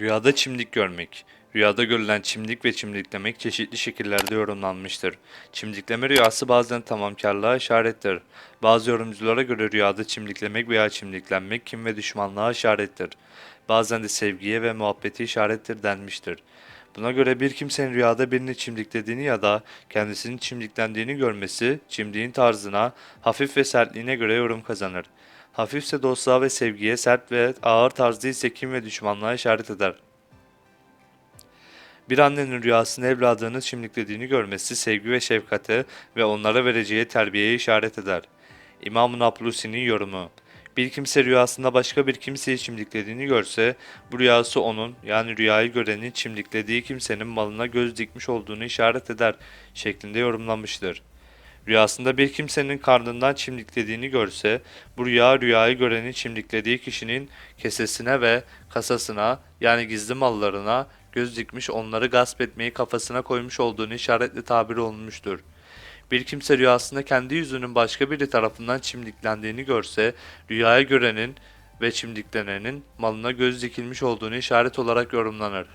Rüyada çimdik görmek. Rüyada görülen çimdik ve çimdiklemek çeşitli şekillerde yorumlanmıştır. Çimdikleme rüyası bazen tamamkarlığa işarettir. Bazı yorumculara göre rüyada çimdiklemek veya çimdiklenmek kim ve düşmanlığa işarettir. Bazen de sevgiye ve muhabbeti işarettir denmiştir. Buna göre bir kimsenin rüyada birini çimdiklediğini ya da kendisinin çimdiklendiğini görmesi, çimdiğin tarzına, hafif ve sertliğine göre yorum kazanır. Hafifse dostluğa ve sevgiye, sert ve ağır tarzda ise kim ve düşmanlığa işaret eder. Bir annenin rüyasında evladının çimdiklediğini görmesi sevgi ve şefkate ve onlara vereceği terbiyeye işaret eder. İmam-ı Naplusi'nin yorumu Bir kimse rüyasında başka bir kimseyi çimdiklediğini görse, bu rüyası onun yani rüyayı görenin çimdiklediği kimsenin malına göz dikmiş olduğunu işaret eder şeklinde yorumlanmıştır. Rüyasında bir kimsenin karnından çimdiklediğini görse, bu rüya rüyayı görenin çimdiklediği kişinin kesesine ve kasasına yani gizli mallarına göz dikmiş onları gasp etmeyi kafasına koymuş olduğunu işaretli tabir olunmuştur. Bir kimse rüyasında kendi yüzünün başka biri tarafından çimdiklendiğini görse, rüyayı görenin ve çimdiklenenin malına göz dikilmiş olduğunu işaret olarak yorumlanır.